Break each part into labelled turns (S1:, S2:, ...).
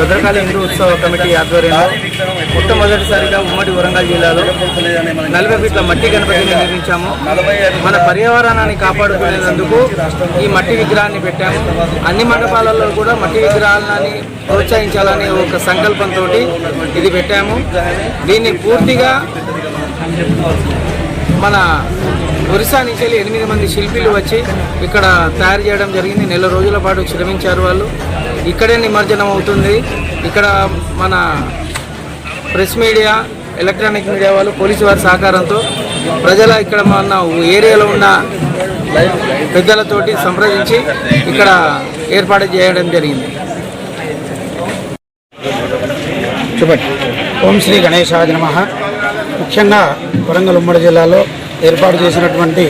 S1: భద్రకాళి హిందూ ఉత్సవ కమిటీ ఆధ్వర్యంలో మొట్టమొదటిసారిగా ఉమ్మడి వరంగల్ జిల్లాలో నలభై ఫీట్ల మట్టి గణపతిని నిర్మించాము. మన పర్యావరణాన్ని కాపాడుకునేందుకు ఈ మట్టి విగ్రహాన్ని పెట్టాము. అన్ని మండపాలలో కూడా మట్టి విగ్రహాలని ప్రోత్సహించాలనే ఒక సంకల్పంతో ఇది పెట్టాము. దీన్ని పూర్తిగా మన ఒరిస్సా నుంచి వెళ్ళి ఎనిమిది మంది శిల్పిలు వచ్చి ఇక్కడ తయారు చేయడం జరిగింది. నెల రోజుల పాటు శ్రమించారు వాళ్ళు. ఇక్కడే నిమజ్జనం అవుతుంది. ఇక్కడ మన ప్రెస్ మీడియా ఎలక్ట్రానిక్ మీడియా వాళ్ళు పోలీసు వారి సహకారంతో ప్రజల ఇక్కడ మన ఏరియాలో ఉన్న పెద్దలతోటి సంప్రదించి ఇక్కడ ఏర్పాటు చేయడం జరిగింది.
S2: చెప్పండి. ఓం శ్రీ గణేశాయ నమ. ముఖ్యంగా వరంగల్ ఉమ్మడి జిల్లాలో ఏర్పాటు చేసినటువంటి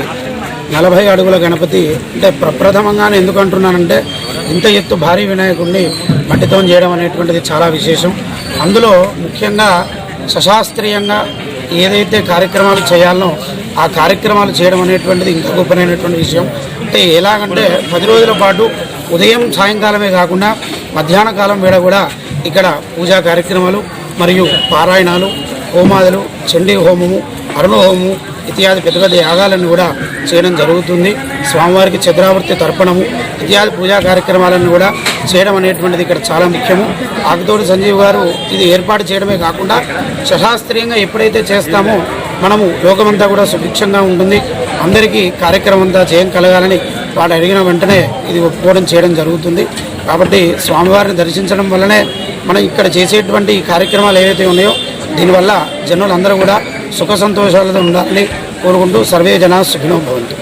S2: నలభై అడుగుల గణపతి అంటే ప్రప్రథమంగానే ఎందుకు అంటున్నానంటే ఇంత ఎత్తు భారీ వినాయకుడిని మట్టితో చేయడం అనేటువంటిది చాలా విశేషం. అందులో ముఖ్యంగా సశాస్త్రీయంగా ఏదైతే కార్యక్రమాలు చేయాలనో ఆ కార్యక్రమాలు చేయడం అనేటువంటిది ఇంకా గొప్పనైనటువంటి విషయం. అంటే ఎలాగంటే పది రోజుల పాటు ఉదయం సాయంకాలమే కాకుండా మధ్యాహ్న కాలం వేళ కూడా ఇక్కడ పూజా కార్యక్రమాలు మరియు పారాయణాలు హోమాదులు చండీ హోమము అరుణ హోమము ఇత్యాది పెద్ద పెద్ద యాగాలను కూడా చేయడం జరుగుతుంది. స్వామివారికి చంద్రావృత్తి తర్పణము ఇత్యాది పూజా కార్యక్రమాలను కూడా చేయడం అనేటువంటిది ఇక్కడ చాలా ముఖ్యము. ఆకుతోడు సంజీవ్ గారు ఇది ఏర్పాటు చేయడమే కాకుండా శశాస్త్రీయంగా ఎప్పుడైతే చేస్తామో మనము లోకమంతా కూడా సుభిక్షంగా ఉంటుంది. అందరికీ కార్యక్రమం అంతా చేయం కలగాలని వాడు అడిగిన వెంటనే ఇది ఒప్పుకోవడం చేయడం జరుగుతుంది. కాబట్టి స్వామివారిని దర్శించడం వల్లనే మనం ఇక్కడ చేసేటువంటి కార్యక్రమాలు ఏవైతే ఉన్నాయో దీనివల్ల జనులందరూ కూడా సుఖ సంతోషాలతో ఉండాలని కోరుకుంటూ సర్వే జనా సుఖినో భవంతు.